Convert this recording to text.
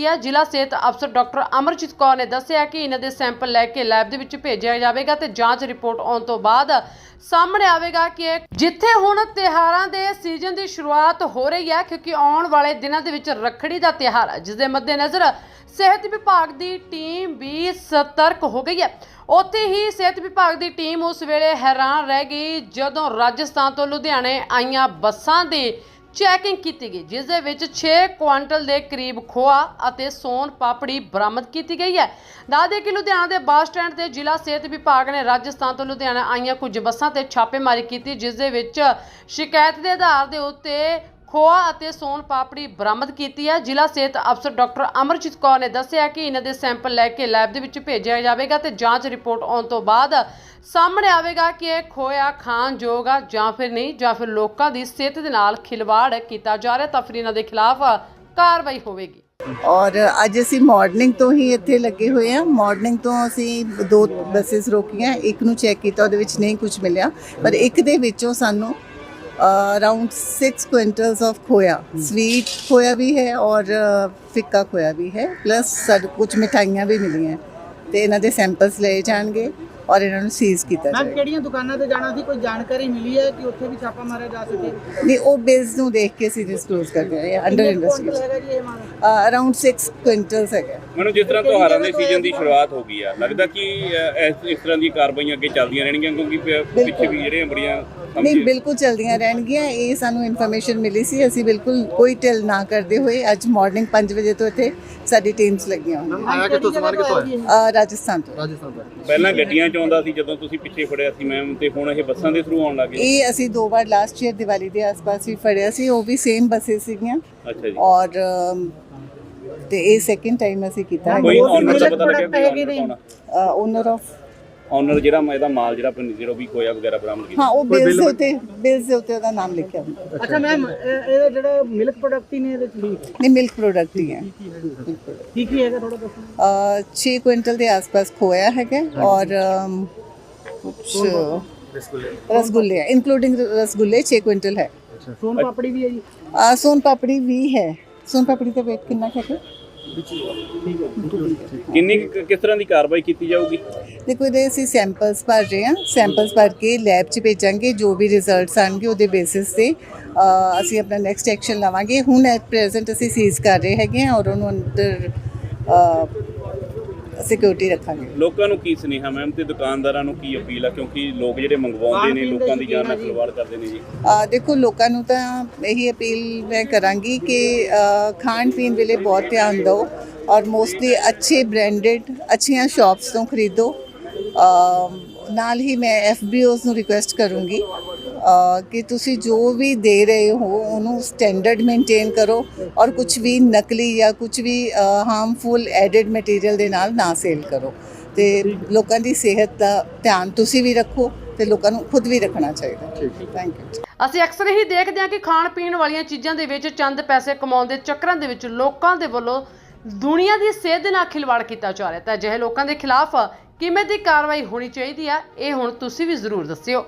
ਕੀਤੀ ਹੈ। ਜ਼ਿਲ੍ਹਾ ਸਿਹਤ ਅਫਸਰ ਡਾਕਟਰ ਅਮਰਜੀਤ ਕੌਰ ਨੇ ਦੱਸਿਆ ਕਿ ਇਹਨਾਂ ਦੇ ਸੈਂਪਲ ਲੈ ਕੇ ਲੈਬ ਦੇ ਵਿੱਚ ਭੇਜਿਆ ਜਾਵੇਗਾ ਤੇ ਜਾਂਚ ਰਿਪੋਰਟ ਆਉਣ ਤੋਂ ਬਾਅਦ ਸਾਹਮਣੇ ਆਵੇਗਾ ਕਿ ਜਿੱਥੇ ਹੁਣ ਤਿਉਹਾਰਾਂ ਦੇ ਸੀਜ਼ਨ ਦੀ ਸ਼ੁਰੂਆਤ ਹੋ ਰਹੀ ਹੈ, ਕਿਉਂਕਿ ਆਉਣ ਵਾਲੇ ਦਿਨਾਂ ਦੇ ਵਿੱਚ ਰੱਖੜੀ ਦਾ ਤਿਉਹਾਰ ਹੈ ਜਿਸ ਦੇ ਮੱਦੇਨਜ਼ਰ ਸਿਹਤ ਵਿਭਾਗ ਦੀ ਟੀਮ ਵੀ ਸਤਰਕ ਹੋ ਗਈ ਹੈ। ਉੱਥੇ ਹੀ ਸਿਹਤ ਵਿਭਾਗ ਦੀ ਟੀਮ ਉਸ ਵੇਲੇ ਹੈਰਾਨ ਰਹਿ ਗਈ ਜਦੋਂ ਰਾਜਸਥਾਨ ਤੋਂ ਲੁਧਿਆਣੇ ਆਈਆਂ ਬੱਸਾਂ ਦੀ ਚੈਕਿੰਗ ਕੀਤੀ ਗਈ, ਜਿਸ ਦੇ ਵਿੱਚ 6 ਕੁਆਂਟਲ ਦੇ ਕਰੀਬ ਖੋਆ ਅਤੇ ਸੋਨ ਪਾਪੜੀ ਬਰਾਮਦ ਕੀਤੀ ਗਈ ਹੈ। ਦੱਸਦੇ ਕਿ ਲੁਧਿਆਣਾ ਦੇ ਬੱਸ ਸਟੈਂਡ ਤੇ ਜ਼ਿਲ੍ਹਾ ਸਿਹਤ ਵਿਭਾਗ ਨੇ ਰਾਜਸਥਾਨ ਤੋਂ ਲੁਧਿਆਣਾ ਆਈਆਂ ਕੁਝ ਬੱਸਾਂ ਤੇ ਛਾਪੇਮਾਰੀ ਕੀਤੀ, ਜਿਸ ਦੇ ਵਿੱਚ ਸ਼ਿਕਾਇਤ ਦੇ ਆਧਾਰ ਦੇ ਉੱਤੇ ਖੋਆ ਅਤੇ ਸੋਨ ਪਾਪੜੀ ਬਰਾਮਦ ਕੀਤੀ ਹੈ। ਜ਼ਿਲ੍ਹਾ ਸਿਹਤ ਅਫਸਰ ਡਾਕਟਰ ਅਮਰਜੀਤ ਕੌਰ ਨੇ ਦੱਸਿਆ ਕਿ ਇਹਨਾਂ ਦੇ ਸੈਂਪਲ ਲੈ ਕੇ ਲੈਬ ਦੇ ਵਿੱਚ ਭੇਜਿਆ ਜਾਵੇਗਾ ਤੇ ਜਾਂਚ ਰਿਪੋਰਟ ਆਉਣ ਤੋਂ ਬਾਅਦ ਸਾਹਮਣੇ ਆਵੇਗਾ ਕਿ ਇਹ ਖੋਇਆ ਖਾਣ ਯੋਗ ਆ ਜਾਂ ਫਿਰ ਨਹੀਂ, ਜਾਂ ਫਿਰ ਲੋਕਾਂ ਦੀ ਸਿਹਤ ਦੇ ਨਾਲ ਖਿਲਵਾੜ ਕੀਤਾ ਜਾ ਰਿਹਾ ਤਾਂ ਫਿਰ ਇਹਨਾਂ ਦੇ ਖਿਲਾਫ ਕਾਰਵਾਈ ਹੋਵੇਗੀ। ਔਰ ਅੱਜ ਅਸੀਂ ਮਾਰਨਿੰਗ ਤੋਂ ਹੀ ਇੱਥੇ ਲੱਗੇ ਹੋਏ ਆ ਮਾਰਨਿੰਗ ਤੋਂ ਅਸੀਂ ਦੋ ਬੱਸਸ ਰੋਕੀਆਂ। ਇੱਕ ਨੂੰ ਚੈੱਕ ਕੀਤਾ, ਉਹਦੇ ਵਿੱਚ ਨਹੀਂ ਕੁਝ ਮਿਲਿਆ। ਪਰ ਇੱਕ ਦੇ ਵਿੱਚੋਂ ਸਾਨੂੰ around 6 quintals of khoya sweet khoya ਵੀ ਹੈ ਔਰ ਅ, ਫਿੱਕਾ ਖੋਇਆ ਵੀ ਹੈ ਪਲੱਸ ਸਾਡੇ ਕੁਝ ਮਿਠਾਈਆਂ ਵੀ ਮਿਲੀਆਂ ਤੇ ਇਹਨਾਂ ਦੇ ਸੈਂਪਲਸ ਲਏ ਜਾਣਗੇ ਔਰ ਇਹਨਾਂ ਨੂੰ ਸੀਜ਼ ਕੀਤਾ ਮੈਮ ਜਾਏਗਾ ਕਿਹੜੀਆਂ ਦੁਕਾਨਾਂ ਤੇ ਜਾਣਾ ਸੀ ਕੋਈ ਜਾਣਕਾਰੀ ਮਿਲੀ ਹੈ ਕਿ ਉੱਥੇ ਵੀ ਛਾਪਾ ਮਾਰਿਆ ਜਾ ਸਕੇ ਨਹੀਂ ਉਹ ਬਿਲਸ ਨੂੰ ਦੇਖ ਕੇ ਅਸੀਂ ਡਿਸਕਲੋਜ਼ ਕਰ ਰਹੇ ਹਾਂ ਅੰਡਰ ਇਨਵੈਸਟੀਗੇਸ਼ਨ ਅਰਾਊਂਡ 6 ਕੁਇੰਟਲਸ ਹੈਗਾ ਮੈਨੂੰ ਜਿਸ ਤਰ੍ਹਾਂ ਤਿਉਹਾਰਾਂ ਦੇ ਸੀਜ਼ਨ ਦੀ ਸ਼ੁਰੂਆਤ ਹੋ ਗਈ ਆ ਲੱਗਦਾ ਕਿ ਇਸ ਇਸ ਤਰ੍ਹਾਂ ਦੀ ਕਾਰਵਾਈਆਂ ਅੱਗੇ ਚੱਲਦੀਆਂ ਰਹਿਣਗੀਆਂ ਕਿਉਂਕਿ ਪਿੱਛੇ ਵੀ ਜਿਹੜੀਆਂ ਬੜੀਆਂ ਨਹੀਂ ਬਿਲਕੁਲ ਚਲਦੀਆਂ ਰਹਿਣਗੀਆਂ। ਇਹ ਸਾਨੂੰ ਇਨਫੋਰਮੇਸ਼ਨ ਮਿਲੀ ਸੀ। ਅਸੀਂ ਬਿਲਕੁਲ ਕੋਈ ਢਿੱਲ ਨਾ ਕਰਦੇ ਹੋਏ ਅੱਜ ਮਾਰਨਿੰਗ 5 ਵਜੇ ਤੋਂ ਇੱਥੇ ਸਾਡੀ ਟੀਮਸ ਲੱਗੀਆਂ ਹੋਈਆਂ। ਆਇਆ ਕਿੱਥੋਂ? ਸਮਾਨ ਕਿੱਥੋਂ ਆਇਆ? ਅਹ ਰਾਜਸਥਾਨ ਤੋਂ। ਰਾਜਸਥਾਨ ਦਾ ਪਹਿਲਾਂ ਗੱਡੀਆਂ ਚ ਆਉਂਦਾ ਸੀ ਜਦੋਂ ਤੁਸੀਂ ਪਿੱਛੇ ਫੜਿਆ ਸੀ ਮੈਮ ਤੇ ਹੁਣ ਇਹ ਬੱਸਾਂ ਦੇ ਥਰੂ ਆਉਣ ਲੱਗੇ ਇਹ ਅਸੀਂ ਦੋ ਵਾਰ ਲਾਸਟ ਈਅਰ ਦੀਵਾਲੀ ਦੇ ਆਸ-ਪਾਸ ਵੀ ਫੜਿਆ ਸੀ। ਉਹ ਵੀ ਸੇਮ ਬੱਸਸ ਸੀਗੀਆਂ। ਅੱਛਾ ਜੀ। ਔਰ ਅਮ, ਤੇ ਇਹ ਸੈਕਿੰਡ ਟਾਈਮ ਅਸੀਂ ਕੀਤਾ ਕੋਈ ਉਹ ਵੀ ਓਨਰ ਦਾ ਪਤਾ ਲੱਗਿਆ product ਹੈਗੇ ਨਹੀਂ। ਓਨਰ ਆਫ ਓਨਰ ਜਿਹੜਾ ਇਹਦਾ ਮਾਲ ਜਿਹੜਾ ਜ਼ੀਰੋ ਵੀ ਖੋਇਆ ਵਗੈਰਾ ਬਰਾਮਦ ਕੀਤਾ? ਹਾਂ ਉਹ ਬਿਲਸ ਦੇ ਉੱਤੇ ਬਿਲਸ ਦੇ ਉੱਤੇ ਉਹਦਾ ਨਾਮ ਲਿਖਿਆ ਹੁੰਦਾ ਅੱਛਾ ਮੈਮ ਇਹਦਾ ਜਿਹੜਾ ਮਿਲਕ ਪ੍ਰੋਡਕਟ ਹੀ ਨੇ ਇਹਦੇ ਚ? ਨਹੀਂ ਮਿਲਕ ਪ੍ਰੋਡਕਟ ਹੀ ਹੈ। ਕੀ ਕੀ ਹੈਗਾ ਥੋੜਾ ਦੱਸੋ? ਅ 6 ਕੁਇੰਟਲ ਦੇ ਆਸ-ਪਾਸ ਖੋਇਆ ਹੈਗਾ ਔਰ ਕੁਛ ਰਸਗੁੱਲੇ ਇਨਕਲੂਡਿੰਗ ਰਸਗੁੱਲੇ 6 ਕੁਇੰਟਲ ਹੈ। ਸੋਨ ਪਾਪੜੀ ਵੀ ਹੈ ਜੀ? ਅ, ਸੋਨ ਪਾਪੜੀ ਵੀ ਹੈ। ਸੋਨ ਪਾਪੜੀ ਦਾ weight ਕਿੰਨਾ ਹੈ ਕਿੰਨੀ ਕੁ- ਕਿਸ ਤਰ੍ਹਾਂ ਦੀ ਕਾਰਵਾਈ ਕੀਤੀ ਜਾਊਗੀ? ਦੇਖੋ ਇਹਦੇ ਅਸੀਂ ਸੈਂਪਲਸ ਭਰ ਰਹੇ ਹਾਂ। ਸੈਂਪਲਸ ਭਰ ਕੇ ਲੈਬ 'ਚ ਭੇਜਾਂਗੇ ਜੋ ਵੀ ਰਿਜ਼ਲਟਸ ਆਣਗੇ ਉਹਦੇ ਬੇਸਿਸ ਤੇ ਅ, ਅਸੀਂ ਆਪਣਾ ਨੈਕਸਟ ਐਕਸ਼ਨ ਲਵਾਂਗੇ। ਹੁਣ ਐਟ ਪ੍ਰੈਜ਼ੈਂਟ ਅਸੀਂ ਸੀਜ਼ ਕਰ ਰਹੇ ਹੈਗੇ ਹਾਂ ਔਰ ਉਹਨੂੰ ਅੰਦਰ ਸਿਕਿਉਰਿਟੀ ਰੱਖਾਂਗੇ। ਲੋਕਾਂ ਨੂੰ ਕੀ ਸੁਨੇਹਾ ਮੈਮ ਤੇ ਦੁਕਾਨਦਾਰਾਂ ਨੂੰ ਕੀ ਅਪੀਲ ਆ? ਕਿਉਂਕਿ ਲੋਕ ਜਿਹੜੇ ਮੰਗਵਾਉਂਦੇ ਨੇ ਲੋਕਾਂ ਦੀ ਜਾਨ ਨਾਲ ਖਿਲਵਾੜ ਕਰਦੇ ਨੇ ਜੀ। ਅ, ਦੇਖੋ ਲੋਕਾਂ ਨੂੰ ਤਾਂ ਇਹੀ ਅਪੀਲ ਮੈਂ ਕਰਾਂਗੀ ਕਿ ਖਾਣ ਪੀਣ ਵੇਲੇ ਬਹੁਤ ਧਿਆਨ ਦਿਓ ਔਰ ਮੋਸਟਲੀ ਅੱਛੇ ਬ੍ਰਾਂਡਡ ਅੱਛੀਆਂ ਸ਼ਾਪਸ ਤੋਂ ਖਰੀਦੋ। ਨਾਲ ਹੀ ਮੈਂ ਐਫਬੀਓਸ ਨੂੰ ਰਿਕੁਐਸਟ ਕਰੂੰਗੀ। ਕਿ ਤੁਸੀਂ ਜੋ ਵੀ ਦੇ ਰਹੇ ਹੋ ਉਹਨੂੰ ਸਟੈਂਡਰਡ ਮੇਨਟੇਨ ਕਰੋ ਔਰ ਕੁਝ ਵੀ ਨਕਲੀ ਜਾਂ ਕੁਝ ਵੀ ਹਾਰਮਫੁਲ ਐਡਡ ਮਟੀਰੀਅਲ ਦੇ ਨਾਲ ਨਾ ਸੇਲ ਕਰੋ। ਤੇ ਲੋਕਾਂ ਦੀ ਸਿਹਤ ਦਾ ਧਿਆਨ ਤੁਸੀਂ ਵੀ ਰੱਖੋ ਤੇ ਲੋਕਾਂ ਨੂੰ ਖੁਦ ਵੀ ਰੱਖਣਾ ਚਾਹੀਦਾ। ਥੈਂਕ ਯੂ ਅਸੀਂ ਅਕਸਰ ਹੀ ਦੇਖਦੇ ਹਾਂ ਕਿ ਖਾਣ ਪੀਣ ਵਾਲੀਆਂ ਚੀਜ਼ਾਂ ਦੇ ਵਿੱਚ ਚੰਦ ਪੈਸੇ ਕਮਾਉਣ ਦੇ ਚੱਕਰਾਂ ਦੇ ਵਿੱਚ ਲੋਕਾਂ ਦੇ ਵੱਲੋਂ ਦੁਨੀਆ ਦੀ ਸਿਹਤ ਦੇ ਨਾਲ ਖਿਲਵਾੜ ਕੀਤਾ ਜਾ ਰਿਹਾ ਤਾਂ ਅਜਿਹੇ ਲੋਕਾਂ ਦੇ ਖਿਲਾਫ ਕਿਵੇਂ ਦੀ ਕਾਰਵਾਈ ਹੋਣੀ ਚਾਹੀਦੀ ਹੈ ਇਹ ਹੁਣ ਤੁਸੀਂ ਵੀ ਜ਼ਰੂਰ ਦੱਸਿਓ।